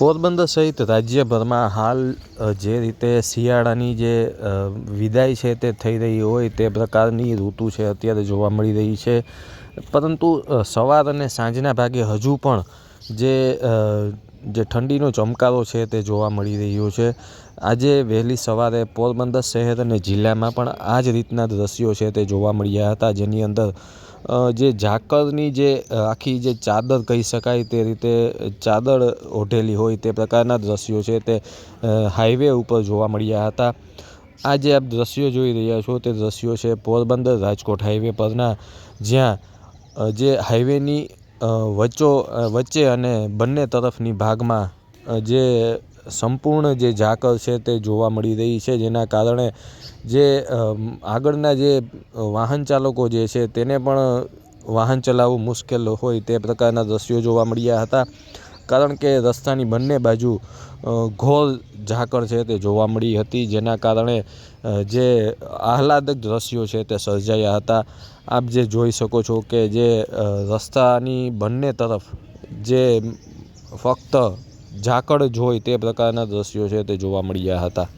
પોરબંદર સહિત રાજ્યભરમાં હાલ જે રીતે શિયાળાની જે વિદાય છે તે થઈ રહી હોય તે પ્રકારની ઋતુ છે અત્યારે જોવા મળી રહી છે. પરંતુ સવાર અને સાંજના ભાગે હજુ પણ જે જે ઠંડીનો ચમકારો છે તે જોવા મળી રહ્યો છે. આજે વહેલી સવારે પોરબંદર શહેર અને જિલ્લામાં પણ આ જ રીતના દ્રશ્યો છે તે જોવા મળ્યા હતા. જેની અંદર જે ઝાકળની જે આખી જે ચાદર કહી શકાય તે રીતે ચાદર ઓઢેલી હોય તે પ્રકારના દ્રશ્યો છે તે હાઈવે ઉપર જોવા મળ્યા હતા. આ જે આપ દ્રશ્યો જોઈ રહ્યા છો તે દ્રશ્યો છે પોરબંદર રાજકોટ હાઈવે પરના, જ્યાં જે હાઈવેની વચ્ચો વચ્ચે અને બંને તરફની ભાગમાં જે સંપૂર્ણ જે ઝાકળ છે તે જોવા મળી રહી છે, જેના કારણે જે આગળના જે વાહન ચાલકો જે છે, તેને પણ વાહન ચલાવવું મુશ્કેલ હોય તે પ્રકારના દ્રશ્યો જોવા મળ્યા હતા. કારણ કે રસ્તાની બંને બાજુ ઘોર ઝાકળ છે તે જોવા મળી હતી, જેના કારણે જે આહલાદક દૃશ્યો છે તે સર્જાયા હતા. આપ જે જોઈ શકો છો કે જે રસ્તાની બંને તરફ જે ફક્ત ઝાકળ જ હોય તે પ્રકારના દ્રશ્યો છે તે જોવા મળ્યા હતા.